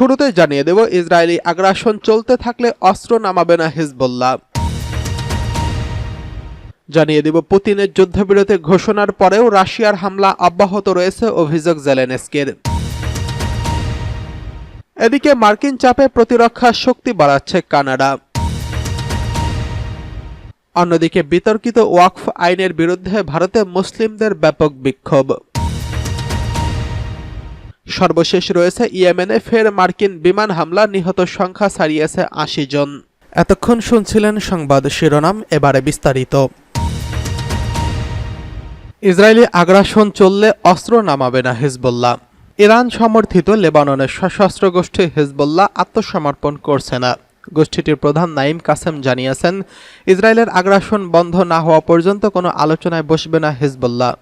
শুরুতে জানিয়ে দেব, ইসরায়েলি আগ্রাসন চলতে থাকলে অস্ত্র নামাবে না হিজবুল্লাহ। জানিয়ে দেব, পুতিনের যুদ্ধবিরতি ঘোষণার পরেও রাশিয়ার হামলা অব্যাহত রয়েছে, অভিযোগ জেলেনস্কির। এদিকে মার্কিন চাপে প্রতিরক্ষা শক্তি বাড়াচ্ছে কানাডা। অন্যদিকে বিতর্কিত ওয়াকফ আইনের বিরুদ্ধে ভারতে মুসলিমদের ব্যাপক বিক্ষোভ। সর্বশেষ রয়েছে ইয়েমেনে ফের মার্কিন বিমান হামলা নিহত সংখ্যা ছাড়িয়েছে আশি জন। এতক্ষণ শুনছিলেন সংবাদ শিরোনাম এবারে বিস্তারিত। ইসরায়েলি আগ্রাসন চললে অস্ত্র নামাবে না হিজবুল্লাহ। ইরান সমর্থিত লেবাননের সশস্ত্র গোষ্ঠী হিজবুল্লাহ আত্মসমর্পণ করছে না। গোষ্ঠীটির প্রধান নাইম কাসেম জানিয়েছেন ইসরায়েলের আগ্রাসন বন্ধ না হওয়া পর্যন্ত কোনো আলোচনায় বসবে না হিজবুল্লাহ।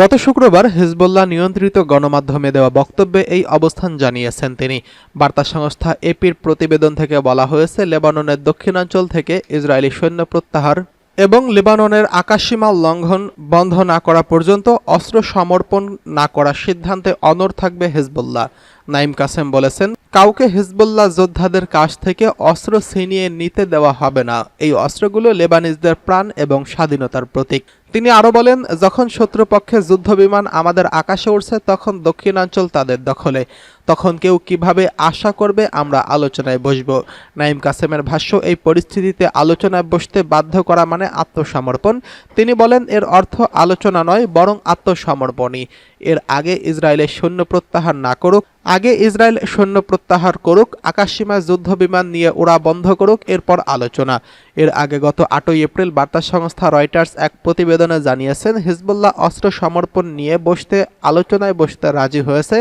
গত শুক্রবার হিজবুল্লাহ নিয়ন্ত্রিত গণমাধ্যমে দেওয়া বক্তব্যে এই অবস্থান জানিয়েছেন তিনি। বার্তা সংস্থা এপির প্রতিবেদন থেকে বলা হয়েছে, লেবাননের দক্ষিণাঞ্চল থেকে ইসরায়েলি সৈন্য প্রত্যাহার এবং লেবাননের আকাশসীমা লঙ্ঘন বন্ধ না করা পর্যন্ত অস্ত্র সমর্পণ না করার সিদ্ধান্তে অনড় থাকবে হিজবুল্লাহ। নাইম কাসেম বলেছেন কাউকে হিজবুল্লাহ যোদ্ধাদের কাছ থেকে অস্ত্র ছিনিয়ে নিতে দেওয়া হবে না। এই অস্ত্রগুলো লেবানিজদের প্রাণ এবং স্বাধীনতার প্রতীক। তিনি আরও বলেন, যখন শত্রুপক্ষে যুদ্ধবিমান আমাদের আকাশে উঠছে তখন দক্ষিণাঞ্চল তাদের দখলে। তখন কেউ কীভাবে আশা করবে আমরা আলোচনায় বসব। নাইম কাসেমের ভাষ্য, এই পরিস্থিতিতে আলোচনায় বসতে বাধ্য করা মানে আত্মসমর্পণ। তিনি বলেন, এর অর্থ আলোচনা নয়, বরং আত্মসমর্পণই। এর আগে ইসরায়েলের সৈন্য প্রত্যাহার না করুক, আগে ইসরায়েল সৈন্য প্রত্যাহার করুক আকাশসীমায় যুদ্ধ বিমান নিয়ে ওড়া বন্ধ করুক এরপর আলোচনা। এর আগে গত আটই এপ্রিল বার্তা সংস্থা রয়টার্স এক প্রতিবেদনে জানিয়েছেন, হিজবুল্লাহ অস্ত্র সমর্পণ নিয়ে বসতে, আলোচনায় বসতে রাজি হয়েছে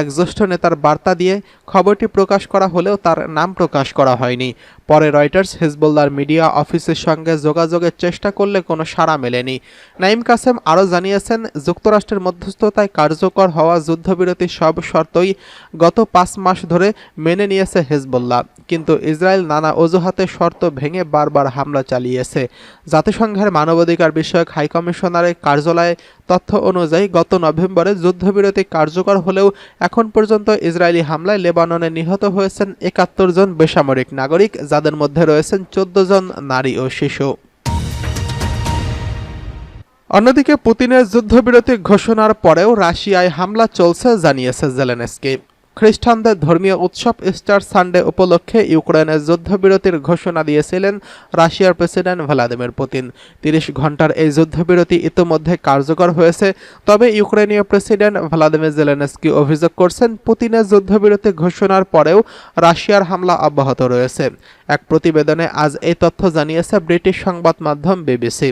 এক জ্যেষ্ঠ নেতার বার্তা দিয়ে খবরটি প্রকাশ করা হলেও তার নাম প্রকাশ করা হয়নি। পরে রয়টার্স হিজবুল্লাহর মিডিয়া অফিসের সঙ্গে যোগাযোগের চেষ্টা করলে কোনো সাড়া মেলেনি। নাইম কাসেম আরও জানিয়েছেন, যুক্তরাষ্ট্রের মধ্যস্থতায় কার্যকর হওয়া যুদ্ধবিরতির সব শর্তই গত পাঁচ মাস ধরে মেনে নিয়েছে হেজবুল্লাহ। কিন্তু ইসরায়েল নানা অজুহাতে শর্ত ভেঙে বারবার হামলা চালিয়েছে। জাতিসংঘের মানবাধিকার বিষয়ক হাইকমিশনারের কার্যালয়ে তথ্য অনুযায়ী গত নভেম্বরে যুদ্ধবিরতি কার্যকর হলেও এখন পর্যন্ত ইসরায়েলি হামলায় লেবাননে নিহত হয়েছেন একাত্তর জন বেসামরিক নাগরিক, যাদের মধ্যে রয়েছেন চোদ্দ জন নারী ও শিশু। অন্যদিকে পুতিনের যুদ্ধবিরতি ঘোষণার পরেও রাশিয়ায় হামলা চলছে, জানিয়েছে জেলেনস্কি। খ্রিস্টানদের ধর্মীয় উৎসব ইস্টার সানডে উপলক্ষে ইউক্রেনের যুদ্ধবিরতির ঘোষণা দিয়েছিলেন রাশিয়ার প্রেসিডেন্ট ভ্লাদিমির পুতিন। তিরিশ ঘণ্টার এই যুদ্ধবিরতি ইতোমধ্যে কার্যকর হয়েছে, তবে ইউক্রেনীয় প্রেসিডেন্ট ভ্লাদিমির জেলেনস্কি অভিযোগ করছেন, পুতিনের যুদ্ধবিরতি ঘোষণার পরেও রাশিয়ার হামলা অব্যাহত রয়েছে। এক প্রতিবেদনে আজ এই তথ্য জানিয়েছে ব্রিটিশ সংবাদ মাধ্যম বিবিসি।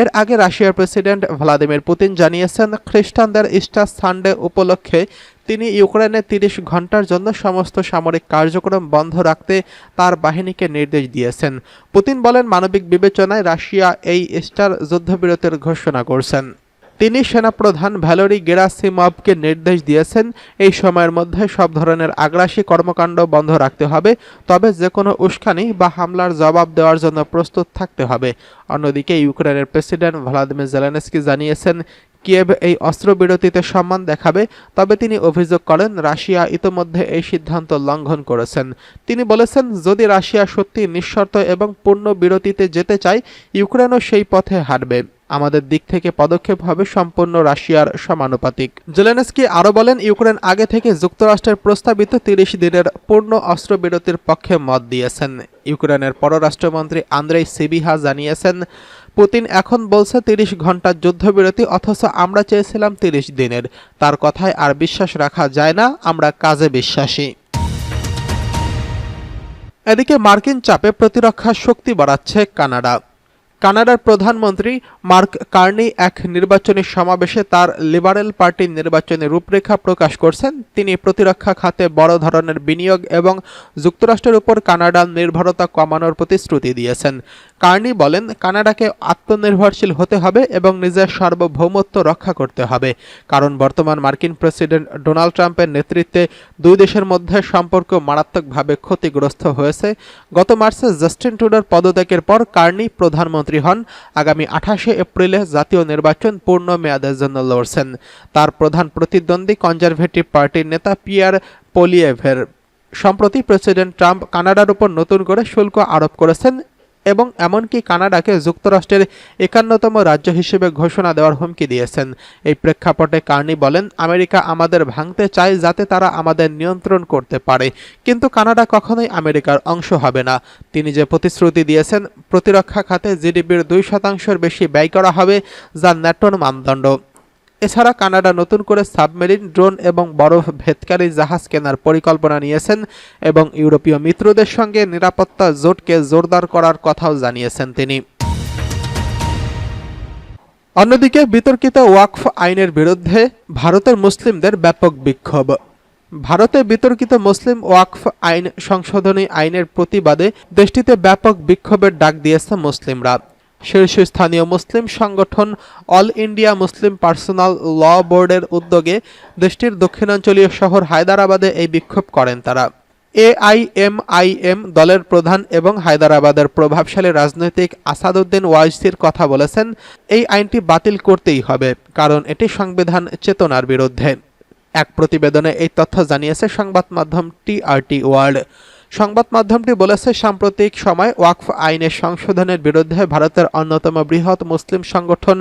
এর আগে রাশিয়ার প্রেসিডেন্ট ভ্লাদিমির পুতিন জানিয়েছেন, খ্রিস্টানদের ইস্টার সানডে উপলক্ষে তিনি ইউক্রেনে তিরিশ ঘণ্টার জন্য সমস্ত সামরিক কার্যক্রম বন্ধ রাখতে তার বাহিনীকে নির্দেশ দিয়েছেন। পুতিন বলেন, মানবিক বিবেচনায় রাশিয়া এই স্টার যুদ্ধবিরতির ঘোষণা করছেন। তিনি সেনাপ্রধান ভ্যালোরি গেরাসিমভকে নির্দেশ দিয়েছেন, এই সময়ের মধ্যে সব ধরনের আগ্রাসী কর্মকাণ্ড বন্ধ রাখতে হবে, তবে যে কোনো উস্কানি বা হামলার জবাব দেওয়ার জন্য প্রস্তুত থাকতে হবে। অন্যদিকে ইউক্রেনের প্রেসিডেন্ট ভ্লাদিমির জেলেনস্কি জানিয়েছেন কিয়েভ এই অস্ত্রবিরতিতে সম্মান দেখাবে, তবে তিনি অভিযোগ করেন রাশিয়া ইতোমধ্যে এই সিদ্ধান্ত লঙ্ঘন করেছেন। তিনি বলেছেন, যদি রাশিয়া সত্যি নিঃশর্ত এবং পূর্ণ বিরতিতে যেতে চায়, ইউক্রেনও সেই পথে হাঁটবে। আমাদের দিক থেকে পদক্ষেপ হবে সম্পূর্ণ রাশিয়ার সমানুপাতিক। জেলেনস্কি আরও বলেন, ইউক্রেন আগে থেকে যুক্তরাষ্ট্রের প্রস্তাবিত তিরিশ দিনের পূর্ণ অস্ত্রবিরতির পক্ষে মত দিয়েছেন। ইউক্রেনের পররাষ্ট্রমন্ত্রী আন্দ্রেই সিবিহা জানিয়েছেন পুতিন এখন বলছে তিরিশ ঘণ্টার যুদ্ধবিরতি, অথচ আমরা চেয়েছিলাম তিরিশ দিনের। তার কথায় আর বিশ্বাস রাখা যায় না, আমরা কাজে বিশ্বাসী। এদিকে মার্কিন চাপে প্রতিরক্ষা শক্তি বাড়াচ্ছে কানাডা। কানাডার প্রধানমন্ত্রী মার্ক কার্নি এক নির্বাচনী সমাবেশে তার লিবারেল পার্টির নির্বাচনী রূপরেখা প্রকাশ করছেন। তিনি প্রতিরক্ষা খাতে বড় ধরনের বিনিয়োগ এবং যুক্তরাষ্ট্রের উপর কানাডার নির্ভরতা কমানোর প্রতিশ্রুতি দিয়েছেন। কার্নি বলেন, কানাডাকে আত্মনির্ভরশীল হতে হবে এবং নিজের সার্বভৌমত্ব রক্ষা করতে হবে। কারণ বর্তমান মার্কিন প্রেসিডেন্ট ডোনাল্ড ট্রাম্পের নেতৃত্বে দুই দেশের মধ্যে সম্পর্ক মারাত্মকভাবে ক্ষতিগ্রস্ত হয়েছে। গত মার্চে জাস্টিন টুডার পদত্যাগের পর কার্নি প্রধানমন্ত্রী হন। আগামী আঠাশে এপ্রিলে জাতীয় নির্বাচন পূর্ণ মেয়াদের জন্য লড়ছেন। তার প্রধান প্রতিদ্বন্দ্বী কনজারভেটিভ পার্টির নেতা পিয়ার পোলিয়েভের। সম্প্রতি প্রেসিডেন্ট ট্রাম্প কানাডার উপর নতুন করে শুল্ক আরোপ করেছেন। এবং এমনকি কানাডাকে যুক্তরাষ্ট্রের একান্নতম রাজ্য হিসেবে ঘোষণা দেওয়ার হুমকি দিয়েছেন। এই প্রেক্ষাপটে কার্নি বলেন, আমেরিকা আমাদের ভাঙতে চায় যাতে তারা আমাদের নিয়ন্ত্রণ করতে পারে। কিন্তু কানাডা কখনোই আমেরিকার অংশ হবে না। তিনি যে প্রতিশ্রুতি দিয়েছেন, প্রতিরক্ষা খাতে জিডিপির দুই শতাংশের বেশি ব্যয় করা হবে, যা ন্যাটোর মানদণ্ড। এছাড়া কানাডা নতুন করে সাবমেরিন, ড্রোন এবং বরফ ভেদকারী জাহাজ কেনার পরিকল্পনা নিয়েছেন এবং ইউরোপীয় মিত্রদের সঙ্গে নিরাপত্তা জোটকে জোরদার করার কথাও জানিয়েছেন তিনি। অন্যদিকে বিতর্কিত ওয়াকফ আইনের বিরুদ্ধে ভারতের মুসলিমদের ব্যাপক বিক্ষোভ। ভারতে বিতর্কিত মুসলিম ওয়াকফ আইন সংশোধনী আইনের প্রতিবাদে দেশটিতে ব্যাপক বিক্ষোভের ডাক দিয়েছে মুসলিমরা। শীর্ষস্থানীয় মুসলিম সংগঠন all India Muslim personal law বোর্ডের উদ্যোগে দেশটির দক্ষিণাঞ্চলীয় শহর হায়দ্রাবাদে এই বিক্ষোভ করেন তারা। এআইএমআইএম দলের প্রধান এবং হায়দ্রাবাদের প্রভাবশালী রাজনৈতিক আসাদুদ্দিন ওয়াইসির কথা বলেছেন, এই আইনটি বাতিল করতেই হবে, কারণ এটি সংবিধান চেতনার বিরুদ্ধে। এক প্রতিবেদনে এই তথ্য জানিয়েছে সংবাদ মাধ্যম টিআরটি ওয়ার্ল্ড। সংবাদ মাধ্যমটি বলেছে, সাম্প্রতিক সময় ওয়াকফ আইনের সংশোধনের বিরুদ্ধে ভারতের অন্যতম বৃহৎ মুসলিম সংগঠন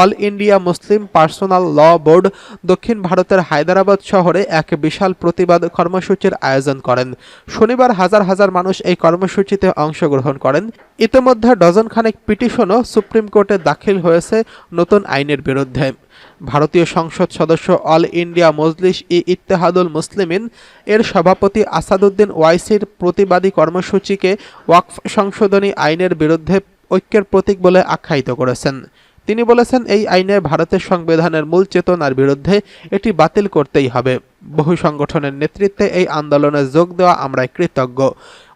all India Muslim personal law board দক্ষিণ ভারতের হায়দ্রাবাদ শহরে এক বিশাল প্রতিবাদ কর্মসূচির আয়োজন করেন। শনিবার হাজার হাজার মানুষ এই কর্মসূচিতে অংশগ্রহণ করেন। ইতিমধ্যে ডজন খানেক পিটিশনও সুপ্রিম কোর্টে দাখিল হয়েছে নতুন আইনের বিরুদ্ধে। ভারতীয় সংসদ সদস্য অল ইন্ডিয়া মজলিস ই ইত্তেহাদুল মুসলিমিন এর সভাপতি আসাদুদ্দিন ওয়াইসির প্রতিবাদী কর্মসূচিকে ওয়াকফ সংশোধনী আইনের বিরুদ্ধে ঐক্যের প্রতীক বলে আখ্যায়িত করেছেন। তিনি বলেছেন, এই আইনে ভারতের সংবিধানের মূল চেতনার বিরুদ্ধে এটি বাতিল করতেই হবে। বহু সংগঠনের নেতৃত্বে এই আন্দোলনে যোগ দেওয়া আমরা কৃতজ্ঞ।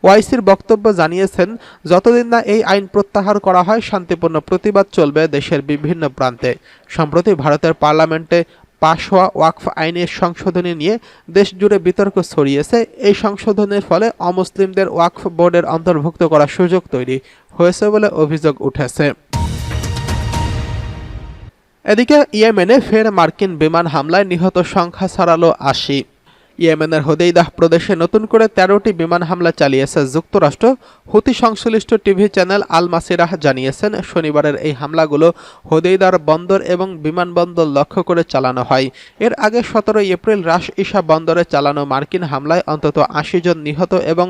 ওয়াইসির বক্তব্য জানিয়েছেন, যতদিন না এই আইন প্রত্যাহার করা হয়, শান্তিপূর্ণ প্রতিবাদ চলবে দেশের বিভিন্ন প্রান্তে। সম্প্রতি ভারতের পার্লামেন্টে পাশ হওয়া ওয়াকফ আইনের সংশোধনী নিয়ে দেশ জুড়ে বিতর্ক ছড়িয়েছে। এই সংশোধনের ফলে অমুসলিমদের ওয়াকফ বোর্ডের অন্তর্ভুক্ত করার সুযোগ তৈরি হয়েছে বলে অভিযোগ উঠেছে। এদিকে ইয়েমেনে ফের মার্কিন বিমান হামলায় নিহত সংখ্যা ছাড়ালো আশি। ইয়েমেনের হোদেইদাহ প্রদেশে নতুন করে তেরোটি বিমান হামলা চালিয়েছে যুক্তরাষ্ট্র। হুতি সংশ্লিষ্ট টিভি চ্যানেল আল মাসিরাহ জানিয়েছেন, শনিবারের এই হামলাগুলো হোদেইদার বন্দর এবং বিমানবন্দর লক্ষ্য করে চালানো হয়। এর আগে সতেরোই এপ্রিল রাশ ইশা বন্দরে চালানো মার্কিন হামলায় অন্তত আশি জন নিহত এবং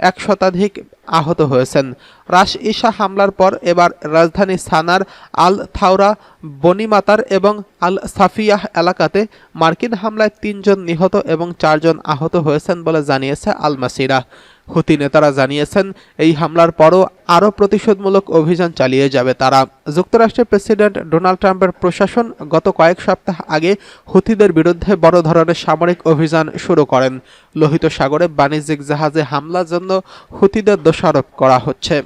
এক শতাধিক আহত হয়েছেন। রাশ ইশা হামলার পর এবার রাজধানী সানার আল থাওরা বনিমাতার এবং আল সাফিয়াহ এলাকাতে মার্কিন হামলায় তিনজন নিহত এবং চারজন আহত হয়েছেন বলে জানিয়েছে আল মাসিরা হুতি নেতারা জানিয়েছেন, এই হামলার পরও আরও প্রতিশোধমূলক অভিযান চালিয়ে যাবে তারা। যুক্তরাষ্ট্রের প্রেসিডেন্ট ডোনাল্ড ট্রাম্পের প্রশাসন গত কয়েক সপ্তাহ আগে হুতিদের বিরুদ্ধে বড় ধরনের সামরিক অভিযান শুরু করেন। লোহিত সাগরে বাণিজ্যিক জাহাজে হামলার জন্য হুতিদের দোষারোপ করা হচ্ছে।